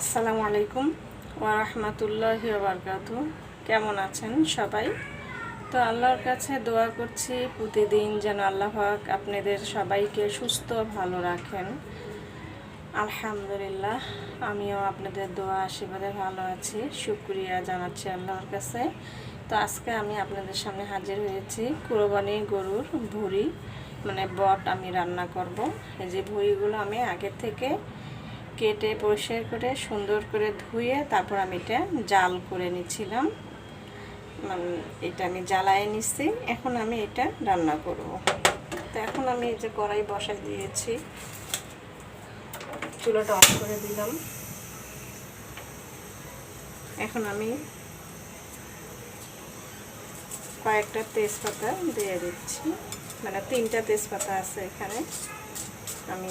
আসসালামু আলাইকুম ওরহমতুল্লাহ বারকাতু কেমন আছেন সবাই? তো আল্লাহর কাছে দোয়া করছি, প্রতিদিন যেন আল্লাহ পাক আপনাদের সবাইকে সুস্থ, ভালো রাখেন। আলহামদুলিল্লাহ, আমিও আপনাদের দোয়া আশীর্বাদে ভালো আছি, শুক্রিয়া জানাচ্ছি আল্লাহর কাছে। তো আজকে আমি আপনাদের সামনে হাজির হয়েছি কুরবানি গরুর ভুড়ি মানে বট আমি রান্না করব। এই যে ভুড়িগুলো আমি আগে থেকে কেটে পরিষ্কার করে সুন্দর করে ধুয়ে তারপর আমি এটা জাল করে নিচ্ছিলাম। এটা আমি জ্বালায় নিচ্ছি। এখন আমি এটা রান্না করব। তো এখন আমি এই যে কড়াই বসাই দিয়েছি। চুলাটা অফ করে দিলাম। এখন আমি কয়েকটা তেজপাতা দিয়ে দিচ্ছি। মানে তিনটা তেজপাতা আছে এখানে। আমি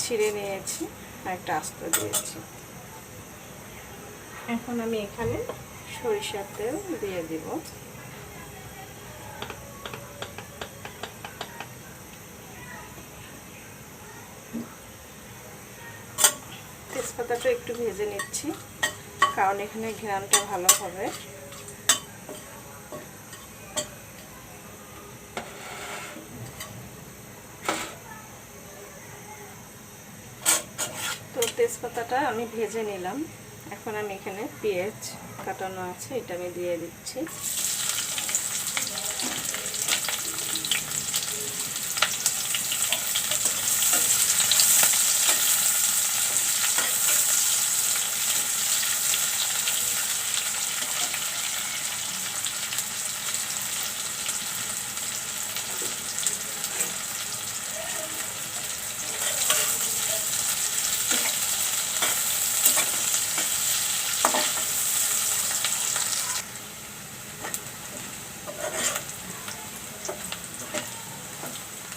ছিঁড়ে নিয়েছি। একটা আস্ত দিয়েছি। এখন আমি এখানে সরিষার তেল দিয়ে দিব। তেজপাতাটা একটু ভেজে নিচ্ছি, কারণ এখানে ঘ্রানটা ভালো হবে। তেজপাতাটা আমি ভেজে নিলাম। এখন আমি এখানে পেঁয়াজ কাটানো আছে এটা আমি দিয়ে দিচ্ছি।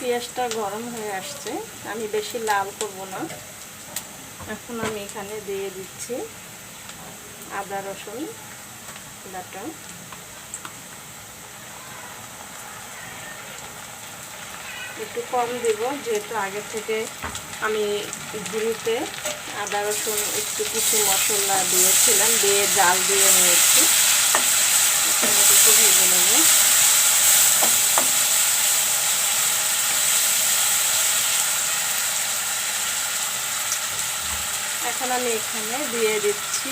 পেঁয়াজটা গরম হয়ে আসছে। আমি বেশি লাল করব না। এখন আমি এখানে দিয়ে দিচ্ছি আদা, রসুন, বাটা। একটু কম দিব, যেহেতু আগে থেকে আমি ঘুরিতে আদা, রসুন একটু কিছু মশলা দিয়েছিলাম, দিয়ে জাল দিয়ে নিয়েছি। একটু ভেজে নেব। এখন আমি এখানে দিয়ে দিচ্ছি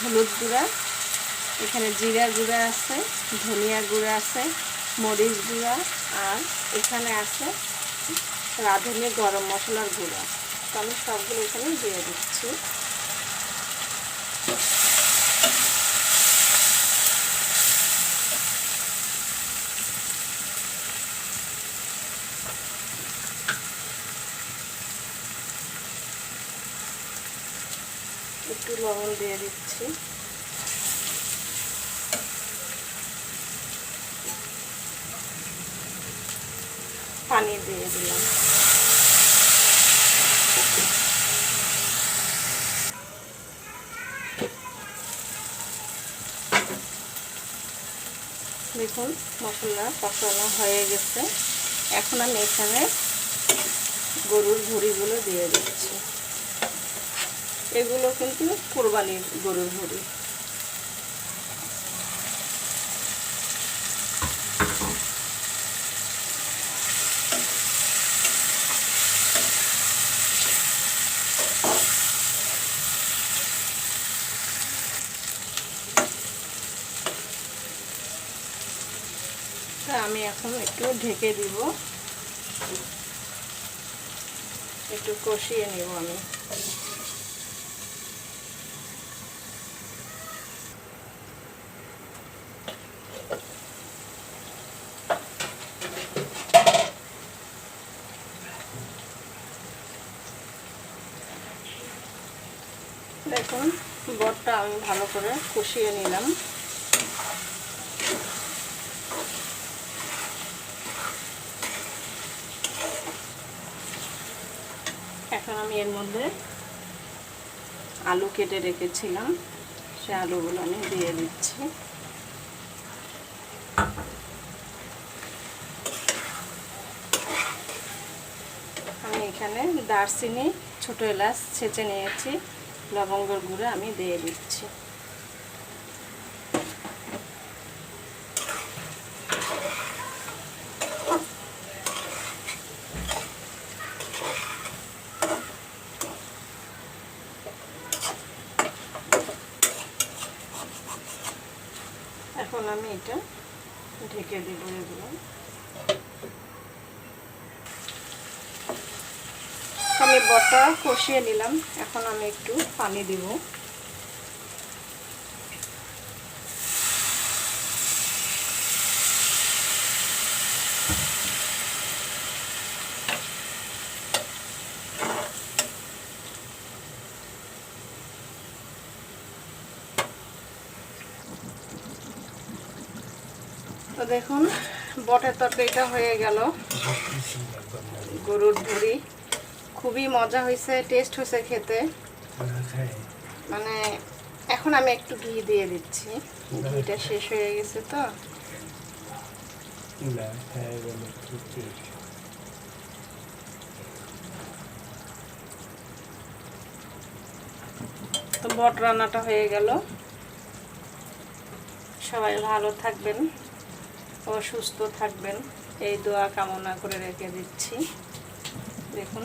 হলুদ গুঁড়া। এখানে জিরা গুঁড়া আছে, ধনিয়া গুঁড়া আছে, মরিচ গুঁড়া আর এখানে আছে রাঁধুনি গরম মশলার গুঁড়া। তো আমি সবগুলো এখানে দিয়ে দিচ্ছি। একটু লবণ দিয়ে দিচ্ছি। পানি দিয়ে দিলাম। দেখুন, মশলা, কষানো হয়ে গেছে। এখন আমি এখানে গরুর ভুড়িগুলো দিয়ে দিচ্ছি। এগুলো কিন্তু কোরবানির গরুর ভুড়ি আমি এখন একটু ঢেকে দিব। একটু কষিয়ে নিব আমি। দেখুন বটটা আমি ভালো করে কষিয়ে নিলাম। এখন আমি এর মধ্যে আলু কেটে রেখেছিলাম, সে আলুগুলো আমি দিয়ে দিচ্ছি। আমি এখানে দারচিনি, ছোটো এলাচ ছেঁচে নিয়েছি। লবঙ্গর গুঁড়ো আমি দিয়ে দিচ্ছি। এখন আমি এটা ঢেকে দিব এগুলো। আমি বটা কষিয়ে নিলাম। এখন আমি একটু পানি দিব। দেখুন, বটের তরকারিটা হয়ে গেল। গরুর ভুড়ি খুবই মজা হয়েছে টেস্ট হয়েছে খেতে। মানে এখন আমি একটু ঘি দিয়ে দিচ্ছি। ঘিটা শেষ হয়ে গেছে তো। তো বট রান্নাটা হয়ে গেল। সবাই ভালো থাকবেন ও সুস্থ থাকবেন। এই দোয়া কামনা করে রেখে দিচ্ছি। দেখুন।